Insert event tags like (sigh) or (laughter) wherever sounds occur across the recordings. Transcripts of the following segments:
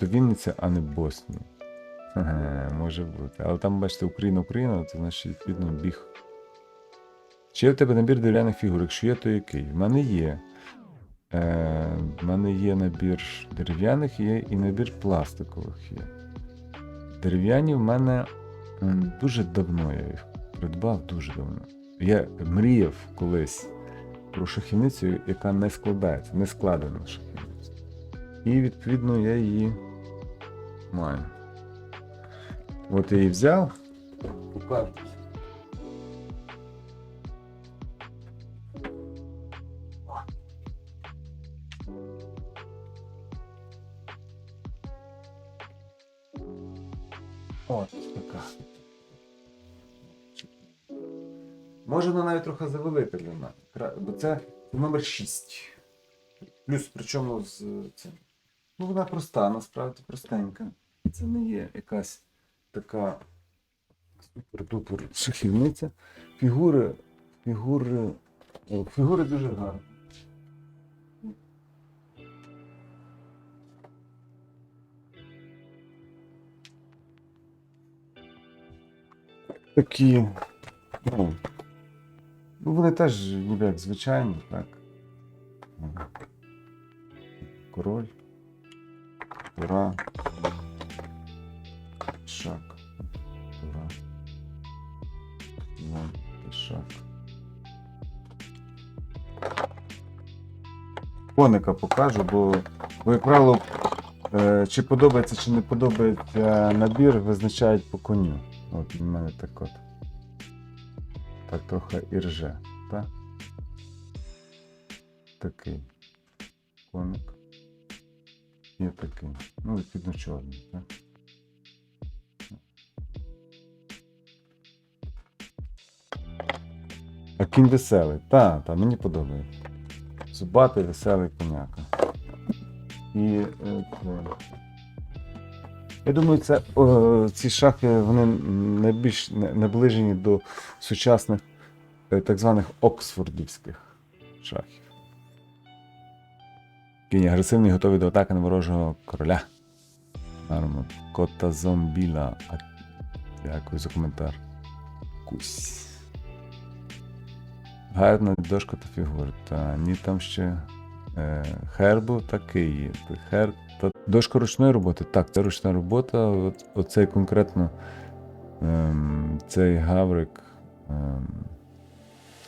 начебто Вінниця, а не Боснія. Ага, може бути. Але там, бачите, Україна, Україна, це значить, відповідно, біг. Чи є в тебе набір дерев'яних фігур? Якщо є, то який? В мене є. Е, в мене є набір дерев'яних, є і набір пластикових є. Дерев'яні в мене дуже давно я їх придбав, дуже давно. Я мріяв колись про шахівницю, яка не складається, не складена шахівниця. І відповідно я її маю. От я взяв. Покажу. От така. Може вона навіть трохи завелика для мене. Бо це номер 6. Плюс причому з цим. Ну, вона проста, насправді простенька. Це не є якась така супер-дупер шахівниця. Фігури. Фігури. Фігури дуже гарні. Такі. Ну, ну вони теж ніби як звичайні, так. Король. Тура. Шак. Тура. Вон, пішак. Коника покажу, бо, бо як правило, е, чи подобається, чи не подобається набір, визначають по коню. От у мене так от. Так трохи і рже, так? Такий коник. І такий. Ну, відповідно, чорний, так? А кінь веселий. Так, так, мені подобається. Зубатий, веселий коняка. І е. Я думаю, це о, ці шахи вони найбільш наближені до сучасних е, так званих оксфордівських шахів. Кінь агресивний, готовий до атаки на ворожого короля. Армо. Кота зомбіла. А... Дякую за коментар. Кусь. Гарна дошка та фігура. Та ні там ще е, хербу такий є. Хер, та... Дошка ручної роботи. Так, це ручна робота. От, оцей конкретно ем, цей гаврик ем,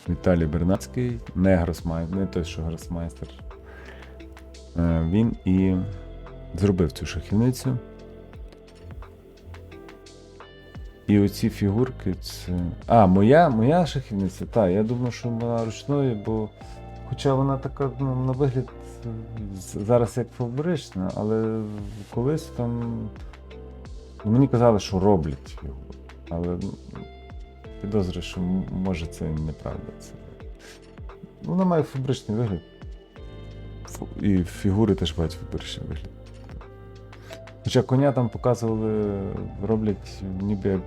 Віталій Бернацький, не гросмайстер, не той, що гросмайстер. Е, він і зробив цю шахівницю. І оці фігурки це. А, моя, моя шахівниця, так, я думаю, що вона ручною, бо. Хоча вона така ну, на вигляд зараз як фабрична, але колись там. Мені казали, що роблять його. Але ну, підозрюю, що може це неправда. Це... Вона має фабричний вигляд. І фігури теж мають фабричний вигляд. Хоча коня там показували, роблять ніби як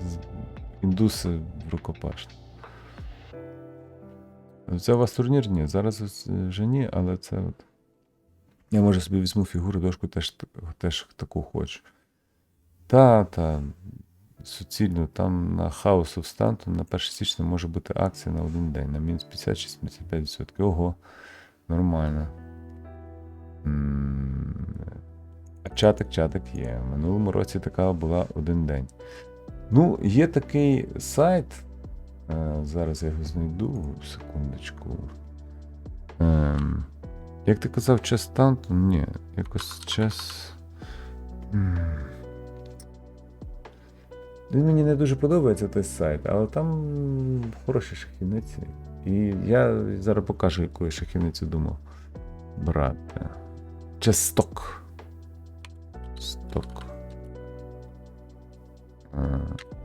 індуси рукопашні. Це у вас турнір? Ні, зараз е, вже ні, але це от. Я може собі візьму фігуру, дошку теж, теж таку хочу. Та, та. Суцільно, там на House of Stanton на 1 січня може бути акція на один день, на мінус 50-75%. Ого, нормально. М, а Чатик, чатик є. В минулому році така була один день. Ну, є такий сайт. Е, зараз я його знайду, секундочку. Ем, як ти казав, час Станton? Ні, якось час. Він мені не дуже подобається той сайт, але там хороші шахівниці. І я зараз покажу, яку я шахівницю думав брати. Часток. Сток. Е,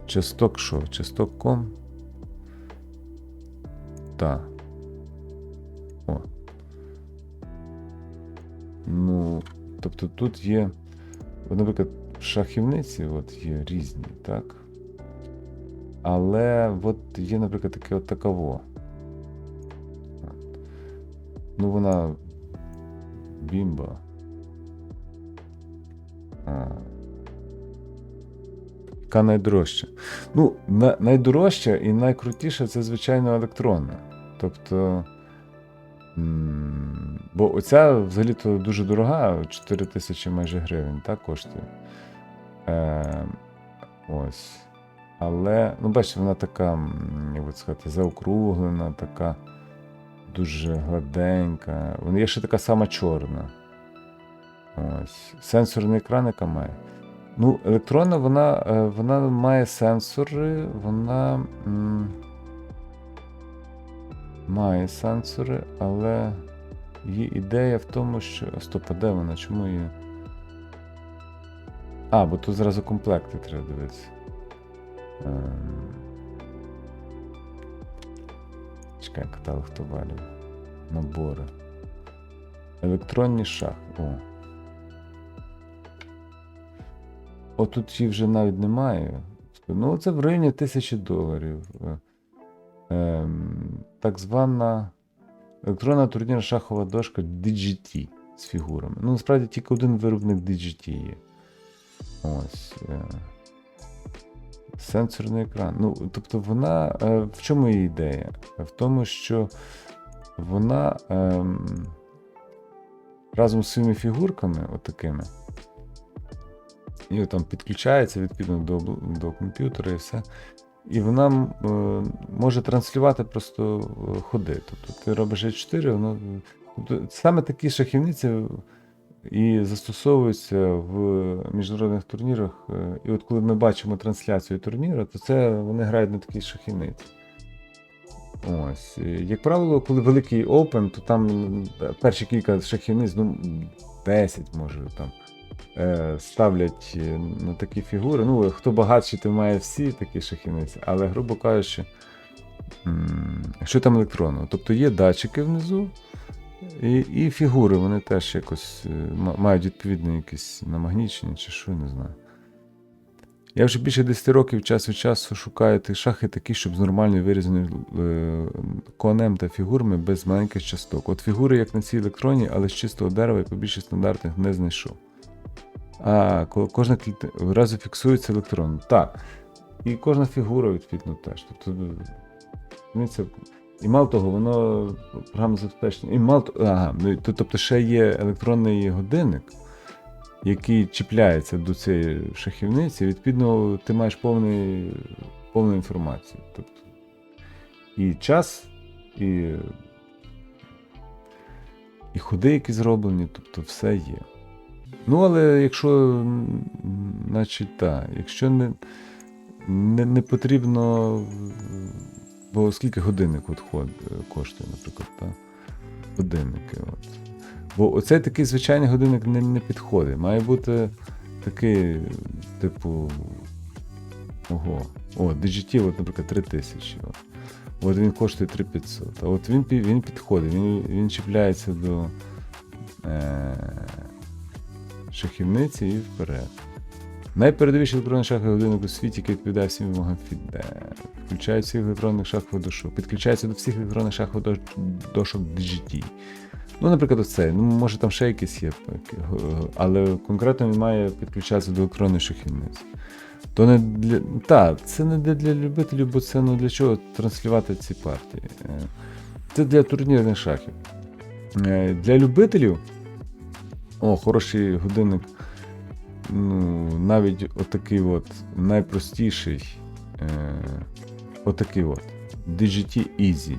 Часток що? Часток.com? Так. О. Ну, тобто тут є, наприклад, шахівниці от є різні, так? Але от є, наприклад, таке от таково. Ну, вона бімба. Яка найдорожча? Ну, на, найдорожча і найкрутіша це, звичайно, електронна. Тобто. Бо оця взагалі-то дуже дорога, 4 тисячі майже гривень, так, коштує. Е, ось. Але, ну, бачите, вона така, як би сказати, заокруглена, така дуже гладенька. Вона є ще така сама чорна. Ось. Сенсорний екран, яка має. Ну, електронна, вона, е, вона має сенсори, вона м, має сенсори, але її ідея в тому, що. Стоп, а де вона? Чому її. А, бо тут зразу комплекти треба дивитися. Ем. Чекай, каталог товарів. Набори. Електронні шахи. О. О, тут їх вже навіть немає. Ну, це в районі тисячі доларів. Е, Ем, так звана електронна турнірна шахова дошка DGT з фігурами. Ну, насправді тільки один виробник DGT є. Ось. Е, сенсорний екран. Ну, тобто вона. Е, в чому її ідея? В тому, що вона ем, разом з своїми фігурками, отакими, і там підключається відповідно до, до комп'ютера і все. І вона е, може транслювати просто е, ходи. Тобто ти робиш G4, воно. Тобто саме такі шахівниці і застосовуються в міжнародних турнірах. Е, І от коли ми бачимо трансляцію турніру, то це вони грають на такій шахівниці. Ось. Як правило, коли великий Open, то там перші кілька шахівниць, ну, 10 може там. Е, Ставлять е, на такі фігури. Ну, хто багатший, то має всі такі шахівниці, але, грубо кажучи, що там електронно? Тобто є датчики внизу, і, і фігури, вони теж якось е, мають відповідні якісь намагнічені чи що, не знаю. Я вже більше 10 років час від часу шукаю ті шахи такі, щоб з нормально вирізаним е, конем та фігурами без маленьких часток. От фігури, як на цій електроні, але з чистого дерева і побільше стандартних не знайшов. А, кожна клітина разу фіксується електронно. Так. І кожна фігура, відповідно, теж. Тобто, ну, і мало того, воно програмне забезпечення. І мало ага, ну, тобто ще є електронний годинник, який чіпляється до цієї шахівниці, відповідно, ти маєш повний, повну інформацію. Тобто, і час, і, і ходи, які зроблені, тобто все є. Ну, але якщо, значить, так, якщо не, не, не потрібно, бо скільки годинник от ход, коштує, наприклад, так? Годинники. От. Бо оцей такий звичайний годинник не, не підходить. Має бути такий, типу. Ого. О, DGT, от, наприклад, 3000. От. От він коштує 3500. А от він, він підходить, він, він чіпляється до е, шахівниці і вперед. Найпередовіший електронний шаховий годинник у світі, який відповідає всім вимогам FIDE. Включає всіх електронних шахових дошок. Підключається до всіх електронних дош- дошок DGT. Ну, наприклад, оцей. Ну, може там ще якийсь є, але конкретно він має підключатися до електронної шахівниці. То не для. Так, це не для, для любителів, бо це ну для чого транслювати ці партії. Е, Це для турнірних шахів. Е, Для любителів. О, хороший годинник. Ну, навіть отакий от найпростіший. Е, отакий от. DGT Easy.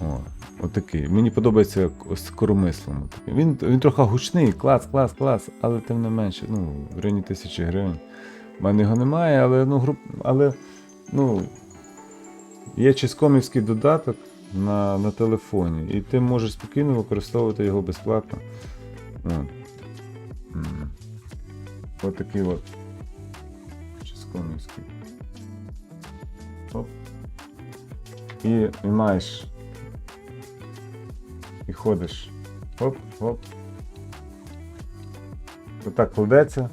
О, отакий. Мені подобається з коромислом. Він, він трохи гучний, клас, клас, клас, але тим не менше, ну, в районі тисячі гривень. У мене його немає, але ну, груп, але, ну, є чискомівський додаток на, на телефоні, і ти можеш спокійно використовувати його безплатно. М. Такий от. Чискомівський. Оп. І, і маєш. І ходиш. Оп, оп. Отак кладеться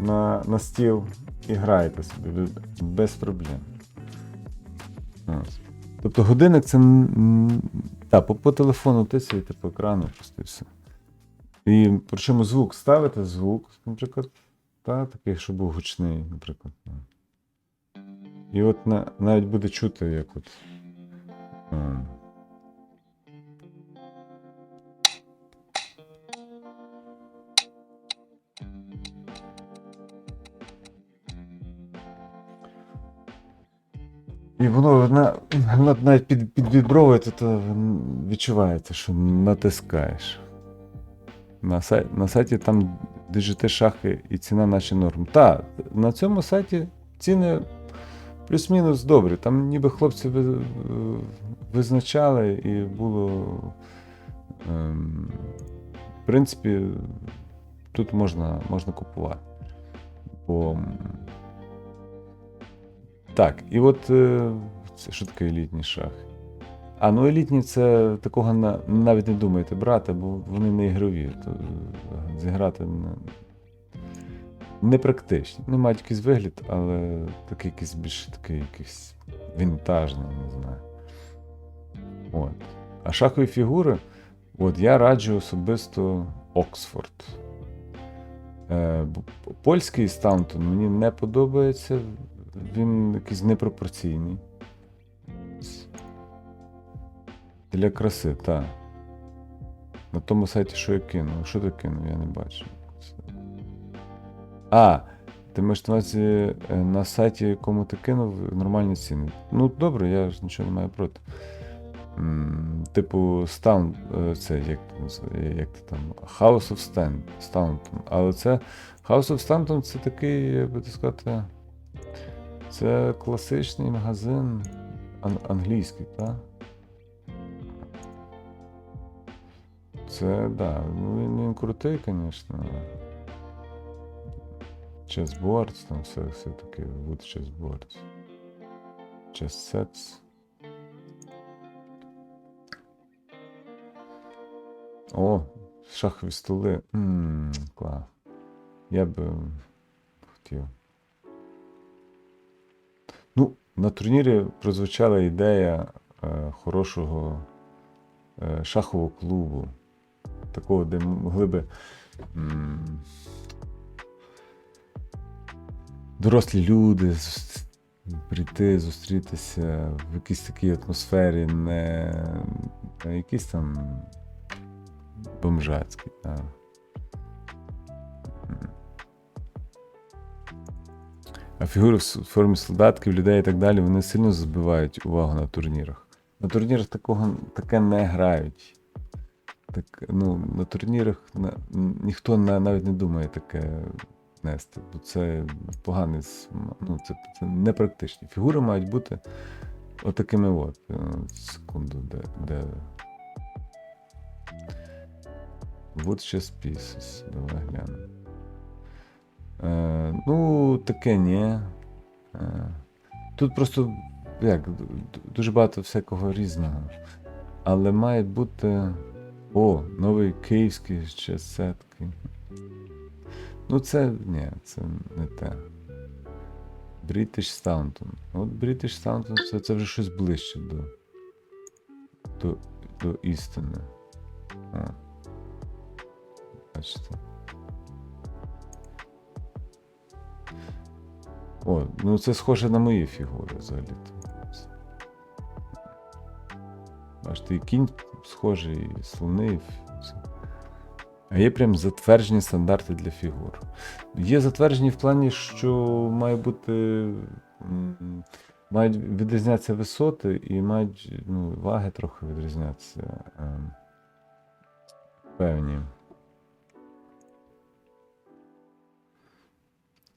на, на стіл і граєте собі без проблем. Тобто годинник це. м, по, по телефону тисяєте по екрану просто і все. І причому звук ставите звук, наприклад, та, такий, щоб був гучний, наприклад. І от на, навіть буде чути, як от. І воно на, на, навіть під, підвібровує, то, то відчувається, що натискаєш. На, сай, на сайті там держите шахи і ціна наче норм. Так, на цьому сайті ціни плюс-мінус добрі. Там ніби хлопці визначали і було. Ем, в принципі, тут можна, можна купувати. Бо, так, і от е, це що таке елітні шахи? А, ну елітні це такого на, навіть не думайте брати, бо вони не ігрові. То е, зіграти не, непрактичні. Не мають якийсь вигляд, але такий якийсь більш такий якийсь вінтажний, не знаю. От. А шахові фігури, от я раджу особисто Оксфорд. Е, польський Стаунтон мені не подобається. Він якийсь непропорційний. Для краси, так. На тому сайті, що я кинув. Що ти кинув, я не бачу. А, ти маєш на увазі е, на сайті, якому ти кинув, нормальні ціни. Ну, добре, я ж нічого не маю проти. Типу, стан, е, це як, ти як ти там, House of Stanton. Але це House of Stanton це такий, як би так сказати. Це класичний магазин ан- англійський, так? Це, да, ну він, він крутий, звісно. Chessboards, там все, все таке, Wood Chessboards. Chess Sets. О, шахові столи. Ммм, клас. Я би хотів. Ну, на турнірі прозвучала ідея е, хорошого е, шахового клубу. Такого, де могли би м, дорослі люди прийти, зустрітися в якійсь такій атмосфері, не, не якісь там бомжацькі. Фігури в формі солдатків, людей і так далі, вони сильно збивають увагу на турнірах. На турнірах такого таке не грають. Так, ну, на турнірах на, ніхто на, навіть не думає таке нести, бо це поганий, ну, це, це непрактичні. Фігури мають бути отакими от. Е, Секунду, де. де... Wood Chess Pieces. Давай глянемо. Е, ну, таке ні. Е, тут просто як, дуже багато всякого різного. Але має бути. О, новий київський ще сетки. Ну, це ні, це не те. British Stanton. От British Stanton це, це вже щось ближче до, до, до істини. О. Бачите. О, ну це схоже на мої фігури взагалі-то. Бачите, і кінь схожий, і слони. А є прям затверджені стандарти для фігур. Є затверджені в плані, що має бути. Мають відрізнятися висоти і мають ну, ваги трохи відрізнятися. ем, Певні.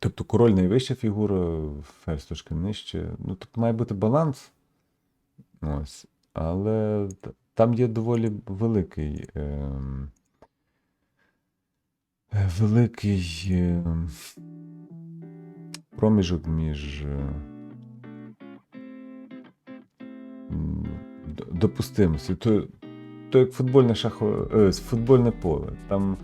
Тобто король найвища фігура, ферзь трошки нижче. Ну, тобто має бути баланс. Ось. Але там є доволі великий. е, великий ем, проміжок між. е, допустимості. То, то як футбольне шахо, е, футбольне поле. Там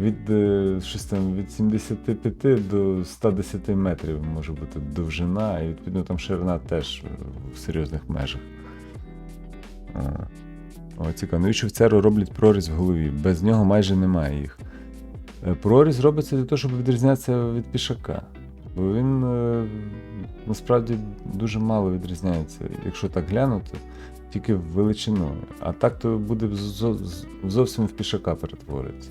від, е, щось там, від 75 до 110 метрів може бути довжина, і відповідно там ширина теж е, в серйозних межах. О, цікаво. Навіщо в церу роблять проріз в голові? Без нього майже немає їх. Е, Проріз робиться для того, щоб відрізнятися від пішака. Бо він е, насправді дуже мало відрізняється. Якщо так глянути, тільки величиною. А так то буде зовсім в пішака перетвориться.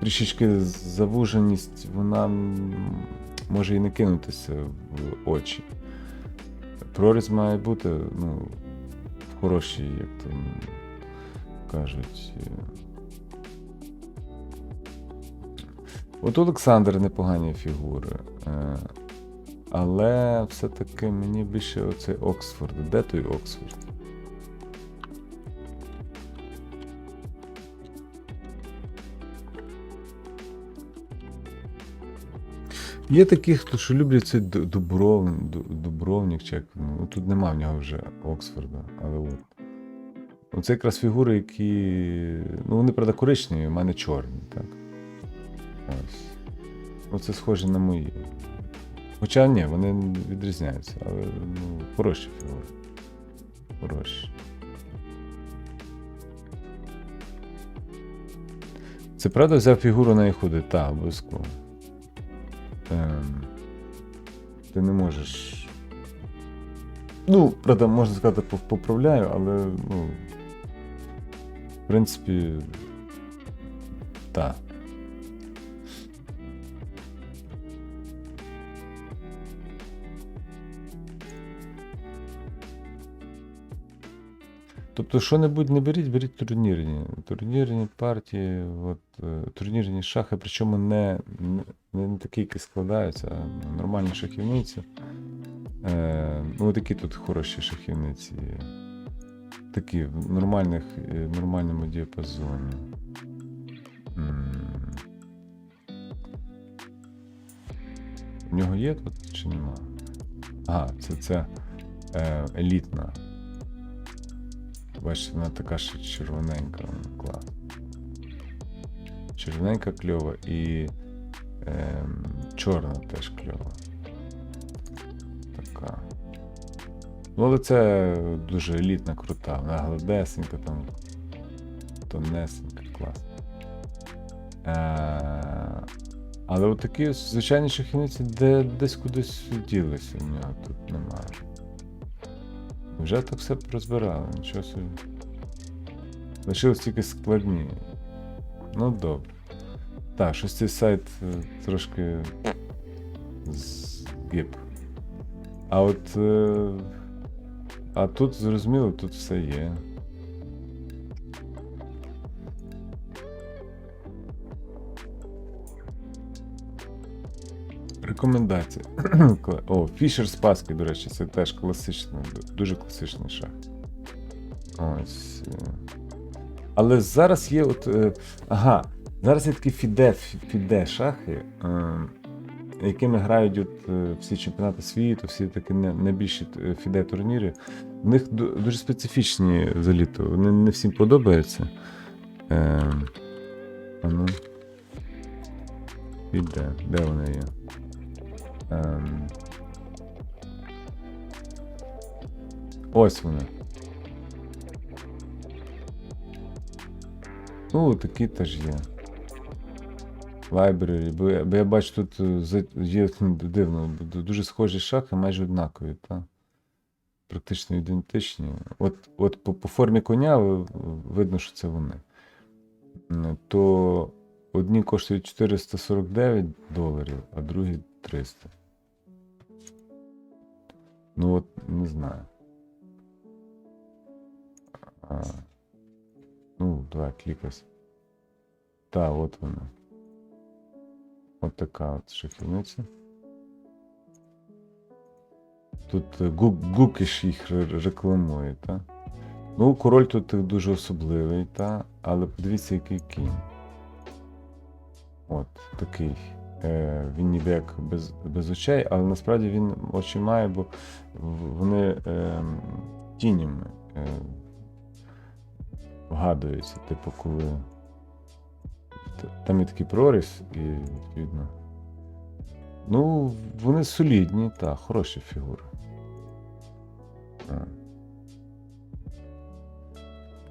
Трішечки завуженість, вона може і не кинутися в очі. Проріз має бути, ну, в хорошій, як то кажуть. От Олександр непогані фігури. е, Але все-таки мені більше оцей Оксфорд. Де той Оксфорд? Є такі, хто що люблять цей Дубров, Дубровник, чи як, ну, тут нема в нього вже Оксфорда, але от. Оце якраз фігури, які. Ну, вони, правда, коричневі, у мене чорні, так. Ось. Оце схоже на мої. Хоча ні, вони відрізняються, але ну, хороші фігури. Хороші. Це правда взяв фігуру на іходи? Так, обов'язково. Ти не можеш. Ну, правда, можна сказати, поправляю, але, ну. В принципі. Так. Тобто, що-небудь не беріть, беріть турнірні. Турнірні партії, от, е, турнірні шахи, причому не, не, такі, які складаються, а нормальні шахівниці. Е, ну, такі тут хороші шахівниці. Такі в нормальних, е, нормальному діапазоні. В нього є тут чи нема? Ага, це, це е, елітна. Бачите, вона така ще червоненька, клас. Червоненька кльова і ем, чорна теж кльова. Така. Ну, але це дуже елітна, крута. Вона гладесенька, там тонесенька, клас. Е, але от такі звичайні шахівниці, де десь кудись ділися в нього тут немає. Вже так все розбирали, нічого собі. Лишилось тільки складні. Ну добре. Так, щось цей сайт е, трошки згиб. А от. е, А тут зрозуміло, тут все є. Рекомендації. (clears throat) О, Фішер з Паски, до речі, це теж класичний, дуже класичний шах. Ось. е. Але зараз є от. Ага, зараз є такі фіде, фі- фіде шахи, е, якими грають от, е, всі чемпіонати світу, всі такі найбільші е, фіде турніри. В них дуже специфічні заліто, вони не всім подобаються. А ну. Фіде, де вони є? Ось вони. Ну, такі теж є. Library, бо я, бо я бачу тут е, є дивно, дуже схожі шахи, майже однакові, та? Практично ідентичні. От, от по, по формі коня видно, що це вони. То одні коштують 449 доларів, а другі 300. Ну от, не знаю. А, ну, давай, клікайся. Та, от вона. От от шахівниця. Тут е, Гу- Гукіш їх рекламує, та? Ну, король тут дуже особливий, та? але подивіться, який кінь. От, такий. Е, він ніби як без, без очей, але насправді він очі має, бо вони е, тінями е, вгадуються. Типу, коли. Там є такий проріз, і відповідно. Ну, вони солідні, та, хороші фігури. А.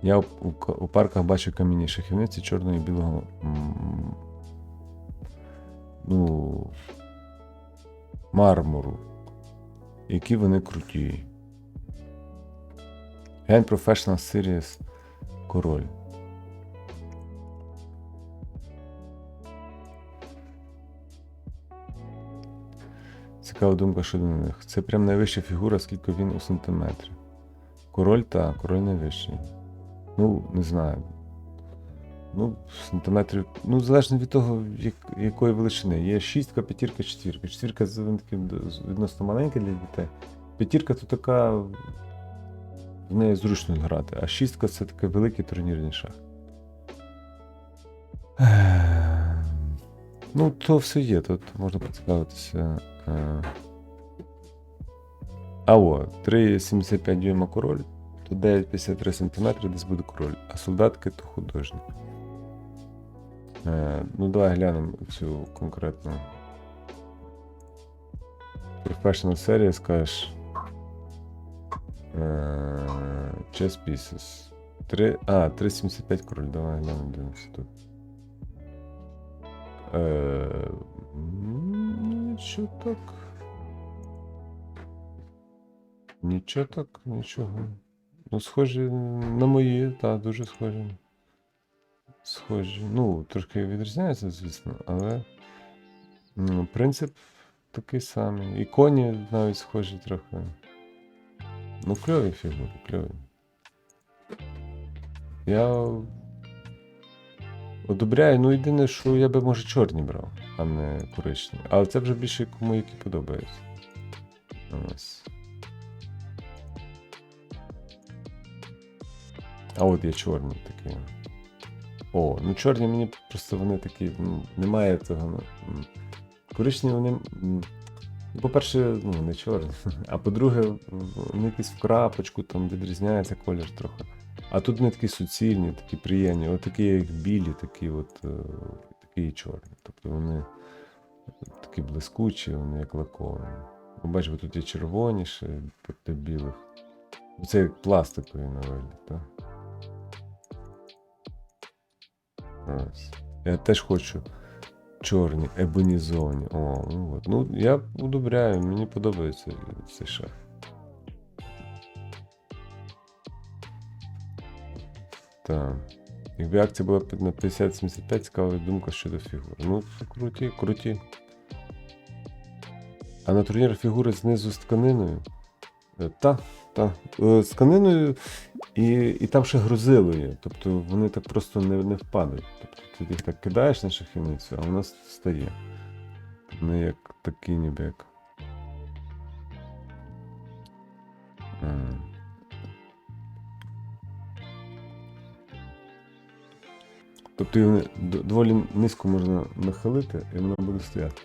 Я у, у, у парках бачу камінні шахівниці чорного і білого. Ну. Мармуру. Які вони круті. Глянь Professional Series Король. Цікава думка щодо них. Це прям найвища фігура, скільки він у сантиметрі. Король так, король найвищий. Ну, не знаю. Ну, сантиметрів. Ну, залежно від того, як, якої величини. Є шістка, п'ятірка, четвірка. Четвірка відносно маленька для дітей. П'ятірка то така. В неї зручно грати, а шістка це такий великий турнірний шах. Ем, Ну, то все є, тут можна поцікавитися. Е. А о, 3,75 дюйма король, то 9,53 см десь буде король, а солдатки то художник. Е, ну, давай глянемо цю конкретну. Professional серія, скажеш. Е, Chess Pieces. 3, а, 3,75 король, давай глянемо, дивимося тут. Нічого так. Нічого так, нічого. Ну, схожі на мої, так, дуже схожі. Схожі. Ну, трошки відрізняються, звісно, але ну, принцип такий самий. І коні навіть схожі трохи. Ну, кльові фігури, кльові. Я одобряю, ну єдине, що я би, може, чорні брав, а не коричневі. Але це вже більше кому які подобаються. Ось. А от є чорні такі. О, ну чорні мені просто вони такі, ну, немає цього. Ну, коричневі вони. По-перше, ну, не чорні. (laughs) А по-друге, вони якісь в крапочку, там відрізняється колір трохи. А тут вони такі суцільні, такі приємні, от такі як білі, такі от е, такі чорні. Тобто вони такі блискучі, вони як лаковані. Ви бачите, тут є червоніше проти білих. Це як пластикові на вигляд, так? Ось. Я теж хочу чорні, ебонізовані. О, ну от. Ну, я удобряю, мені подобається цей шах. Так. Якби акція була на 50-75, цікава думка щодо фігур. Ну, круті, круті. А на турнірах фігури знизу з тканиною. Е, Та, та. Е, З тканиною і, і там ще грузило. Тобто вони так просто не, не впадають. Тобто ти їх так кидаєш на шахівницю, а вона стає. Не як такі ніби як. Тобто її доволі низько можна нахилити, і вона буде стояти.